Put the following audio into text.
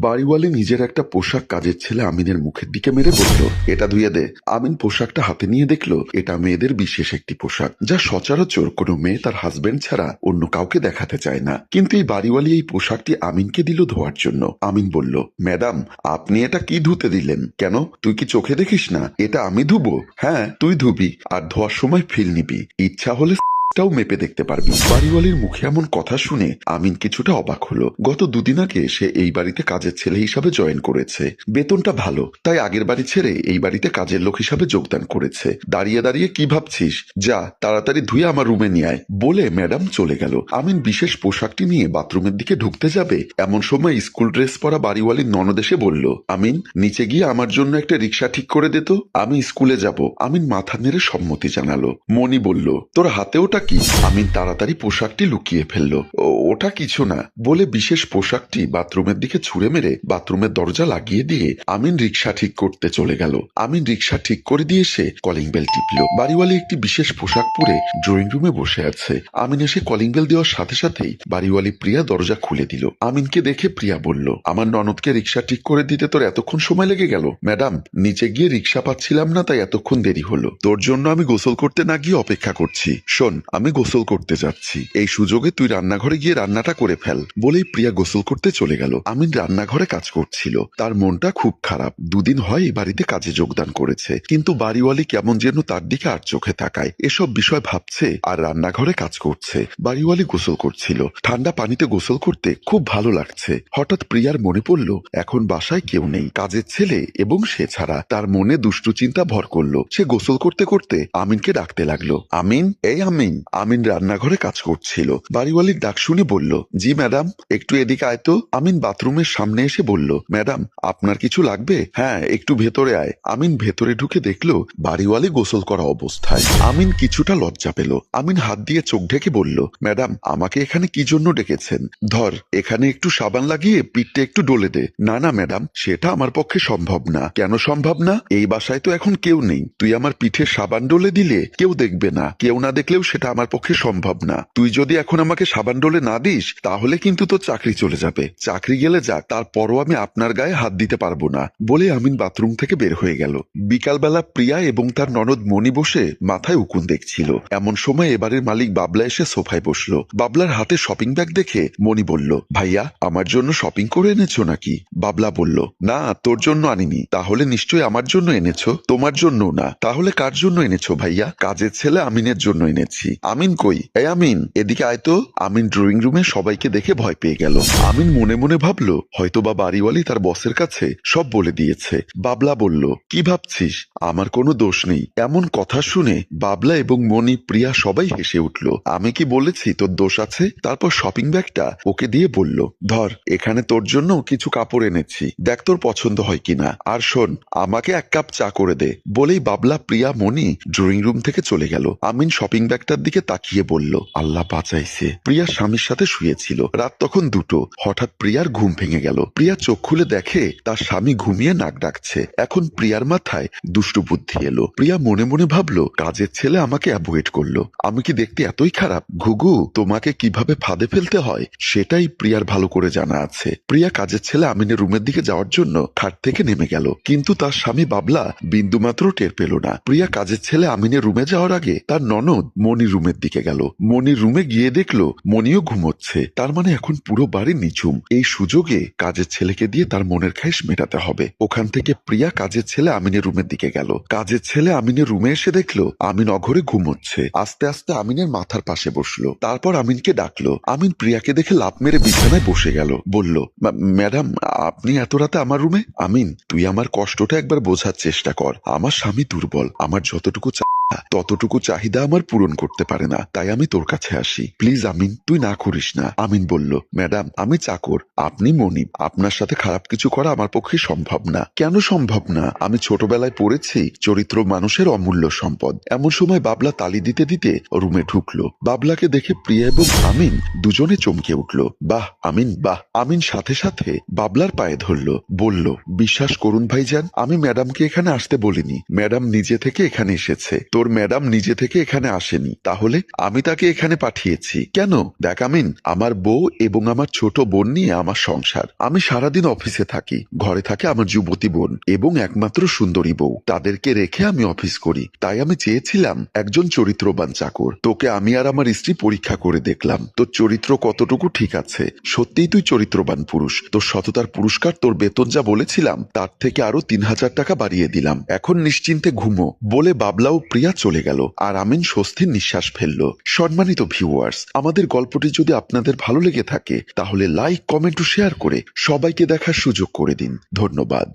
বাড়িওয়ালি নিজের একটা পোশাক কাজের ছেলে আমিনের মুখের দিকে মেরে বলল, এটা ধুয়ে দে। আমিন পোশাকটা হাতে নিয়ে দেখল, এটা মেয়েদের বিশেষ একটি পোশাক, যা সচরাচর কোনো মেয়ে তার হাজবেন্ড ছাড়া অন্য কাউকে দেখাতে চায় না। কিন্তু এই বাড়িওয়ালি এই পোশাকটি আমিনকে দিল ধোয়ার জন্য। আমিন বলল, ম্যাডাম, আপনি এটা কি ধুতে দিলেন? কেন? তুই কি চোখে দেখিস না? এটা আমি ধুবো? হ্যাঁ তুই ধুবি, আর ধোয়ার সময় ফিল নিবি। ইচ্ছা হলে টাও মেপে দেখতে পারবি। বাড়িওয়ালির মুখে এমন কথা শুনে আমিন কিছুটা অবাক হলো। গত দুদিন আগে সে এই বাড়িতে কাজের ছেলে হিসাবে জয়েন করেছে। বেতনটা ভালো, তাই আগের বাড়ি ছেড়ে এই বাড়িতে কাজের লোক হিসাবে যোগদান করেছে। দাঁড়িয়ে দাঁড়িয়ে কি ভাবছিস? যা, তাড়াতাড়ি ধুয়ে আমার রুমে নিয়ে আয়, বলে ম্যাডাম চলে গেল। আমিন বিশেষ পোশাকটি নিয়ে বাথরুমের দিকে ঢুকতে যাবে, এমন সময় স্কুল ড্রেস পরা বাড়িওয়ালির ননদ এসে বলল, আমিন, নিচে গিয়ে আমার জন্য একটা রিক্সা ঠিক করে দিত আমি স্কুলে যাব। আমিন মাথা নেড়ে সম্মতি জানালো। মনি বলল, তোর হাতে ওটা কি আমিন তাড়াতাড়ি পোশাকটি লুকিয়ে ফেলল। ওটা কিছু না। বলে বিশেষ পোশাকটি বাথরুমের দিকে ছুঁড়ে মেরে বাথরুমের দরজা লাগিয়ে দিয়ে আমিন রিক্সা ঠিক করতে চলে গেল। আমিন রিক্সা ঠিক করে দিয়ে সে কলিং বেল টিপল। বাড়িওয়ালি একটি বিশেষ পোশাক পরে ড্রয়িং রুমে বসে আছে। আমিন এসে কলিং বেল দেওয়ার সাথে সাথেই বাড়িওয়ালি প্রিয়া দরজা খুলে দিল। আমিনকে দেখে প্রিয়া বলল, আমার ননদকে রিক্সা ঠিক করে দিতে তোর এতক্ষণ সময় লেগে গেল? ম্যাডাম, নিচে গিয়ে রিক্সা পাচ্ছিলাম না, তাই এতক্ষণ দেরি হলো। তোর জন্য আমি গোসল করতে না গিয়ে অপেক্ষা করছি। শোন আমি গোসল করতে যাচ্ছি। এই সুযোগে তুই রান্নাঘরে গিয়ে রান্নাটা করে ফেল। বলেই প্রিয়া গোসল করতে চলে গেল। আমিন রান্নাঘরে কাজ করছিল। তার মনটা খুব খারাপ। দুদিন হয় এই বাড়িতে কাজে যোগদান করেছে। কিন্তু বাড়িওয়ালি কেমন যেন তার দিকে আর চোখে তাকায়। এসব বিষয় ভাবছে আর রান্নাঘরে কাজ করছে। বাড়িওয়ালি গোসল করছিল। ঠান্ডা পানিতে গোসল করতে খুব ভালো লাগছে। হঠাৎ প্রিয়ার মনে পড়ল, এখন বাসায় কেউ নেই। কাজের ছেলে এবং সে ছাড়া। তার মনে দুষ্টু চিন্তা ভর করল। সে গোসল করতে করতে আমিনকে ডাকতে লাগল। আমিন, এই আমিন। আমিন রান্নাঘরে কাজ করছিল। বাড়িওয়ালির ডাক শুনে বলল, জি, ম্যাডাম। একটু এদিকে আয় তো। আমিন বাথরুমের সামনে এসে বলল, ম্যাডাম, আপনার কিছু লাগবে? হ্যাঁ একটু ভেতরে আয়। আমিন ভেতরে ঢুকে দেখল, বাড়িওয়ালি গোসল করা অবস্থায়। আমিন কিছুটা লজ্জা পেল। আমিন হাত দিয়ে চোখ ঢেকে বলল, ম্যাডাম, আমাকে এখানে কি জন্য ডেকেছেন? ধর, এখানে একটু সাবান লাগিয়ে পিঠটা একটু ডলে দে। না না, ম্যাডাম, সেটা আমার পক্ষে সম্ভব না। কেন সম্ভব না? এই বাসায় তো এখন কেউ নেই। তুই আমার পিঠে সাবান ডলে দিলে কেউ দেখবে না। কেউ না দেখলেও সেটা আমার পক্ষে সম্ভব না। তুই যদি এখন আমাকে সাবান ডোলে না দিস, তাহলে কিন্তু তোর চাকরি চলে যাবে। চাকরি গেলে যাক তারপরও আমি আপনার গায়ে হাত দিতে পারব না, বলে আমিন বাথরুম থেকে বের হয়ে গেল। বিকালবেলা প্রিয়া এবং তার ননদ মণি বসে মাথায় উকুন দেখছিল। এমন সময় এবারের মালিক বাবলা এসে সোফায় বসল। বাবলার হাতে শপিং ব্যাগ দেখে মণি বলল, ভাইয়া, আমার জন্য শপিং করে এনেছো নাকি? বাবলা বলল, না, তোর জন্য আনিনি। তাহলে নিশ্চয়ই আমার জন্য এনেছো? তোমার জন্য না। তাহলে কার জন্য এনেছো ভাইয়া? কাজের ছেলে আমিনের জন্য এনেছি। আমিন কই? এই আমিন, এদিকে আয় তো। আমিন ড্রয়িং রুমে সবাইকে দেখে ভয় পেয়ে গেল। আমিন মনে মনে ভাবলো হয়তো বা বাড়িওয়ালি তার বসের কাছে সব বলে দিয়েছে। বাবলা বলল, কি ভাবছিস? আমার কোনো দোষ নেই। এমন কথা শুনে বাবলা এবং মনি, প্রিয়া সবাই হেসে উঠল। আমি কি বলেছি তোর দোষ আছে? তারপর শপিং ব্যাগটা ওকে দিয়ে বলল, ধর, এখানে তোর জন্য কিছু কাপড় এনেছি। দেখ তোর পছন্দ হয় কিনা। আর শোন, আমাকে এক কাপ চা করে দে। বলেই বাবলা, প্রিয়া, মনি ড্রয়িং রুম থেকে চলে গেল। আমিন শপিং ব্যাগটার দিকে তাকিয়ে বলল, আল্লাহ বাঁচাইছে। প্রিয়া স্বামীর সাথে শুয়েছিল। রাত তখন দুটো। হঠাৎ প্রিয়ার ঘুম ভেঙে গেল। প্রিয়া চোখ খুলে দেখে, তার স্বামী ঘুমিয়ে নাক ডাকছে। এখন প্রিয়ার মাথায় দুষ্টু বুদ্ধি এলো। প্রিয়া মনে মনে ভাবলো, কাজের ছেলে আমাকে অ্যাভয়েড করল। আমি কি দেখতে এতই খারাপ? ঘুঘু, তোমাকে কীভাবে ফাঁদে ফেলতে হয়? সেটাই প্রিয়ার ভালো করে জানা আছে। প্রিয়া কাজের ছেলে আমিনের রুমের দিকে যাওয়ার জন্য খাট থেকে নেমে গেল। কিন্তু তার স্বামী বাবলা বিন্দুমাত্র টের পেল না। প্রিয়া কাজের ছেলে আমিনের রুমে যাওয়ার আগে তার ননদ মনির রুমের দিকে গেল। মনির রুমে গিয়ে দেখল মনিও ঘুমোচ্ছে। তার মানে এখন পুরো বাড়ি নিঝুম। এই সুযোগে কাজের ছেলেকে দিয়ে তার মনের খাইশ মেটাতে হবে। ওখান থেকে প্রিয়া কাজের ছেলে আমিনের রুমের দিকে গেল। কাজের ছেলে আমিনের রুমে এসে দেখল, আমিন অঘরে ঘুমোচ্ছে। আস্তে আস্তে আমিনের মাথার পাশে বসল। তারপর আমিনকে ডাকলো। আমিন প্রিয়াকে দেখে লাভ মেরে বিছানায় বসে গেল। বলল ম্যাডাম, আপনি এত রাতে আমার রুমে? আমিন, তুই আমার কষ্টটা একবার বোঝার চেষ্টা কর। আমার স্বামী দুর্বল। আমার যতটুকু চা- ততটুকু চাহিদা আমার পূরণ করতে পারে না। তাই আমি তোর কাছে আসি। প্লিজ, আমিন, তুই না করিস না। আমিন বলল, ম্যাডাম, আমি চাকর, আপনি মনিব। আপনার সাথে খারাপ কিছু করা আমার পক্ষে সম্ভব না। কেন সম্ভব না? আমি ছোটবেলায় পড়েছি, চরিত্র মানুষের অমূল্য সম্পদ। এমন সময় বাবলা তালি দিতে দিতে রুমে ঢুকলো। বাবলাকে দেখে প্রিয়া এবং আমিন দুজনে চমকে উঠল। বাহ, আমিন বাহ। আমিন সাথে সাথে বাবলার পায়ে ধরলো। বলল, বিশ্বাস করুন ভাইজান, আমি ম্যাডামকে এখানে আসতে বলিনি। ম্যাডাম নিজে থেকে এখানে এসেছে। তোর ম্যাডাম নিজে থেকে এখানে আসেনি। তাহলে আমি তাকে এখানে পাঠিয়েছি। কেন? দেখ আমিন, আমার বউ এবং আমার ছোট বোন নিয়ে আমার সংসার। আমি সারাদিন অফিসে থাকি, ঘরে থাকে আমার যুবতী বোন এবং একমাত্র সুন্দরী বউ। তাদেরকে রেখে আমি অফিস করি। তাই আমি চেয়েছিলাম একজন চরিত্রবান চাকর। তোকে আমি আর আমার স্ত্রী পরীক্ষা করে দেখলাম। তোর চরিত্র কতটুকু ঠিক আছে? সত্যিই তুই চরিত্রবান পুরুষ। তোর সততার পুরস্কার, তোর বেতন যা বলেছিলাম, তার থেকে আরও তিন হাজার টাকা বাড়িয়ে দিলাম। এখন নিশ্চিন্তে ঘুমো বলে বাবলা ও প্রিয়া চলে গেল। আর আমিন স্বস্তির নিঃশ্বাস ফেলল। সম্মানিত ভিউয়ার্স আমাদের গল্পটি যদি আপনাদের ভালো লেগে থাকে, তাহলে লাইক কমেন্ট ও শেয়ার করে সবাইকে দেখার সুযোগ করে দিন। ধন্যবাদ।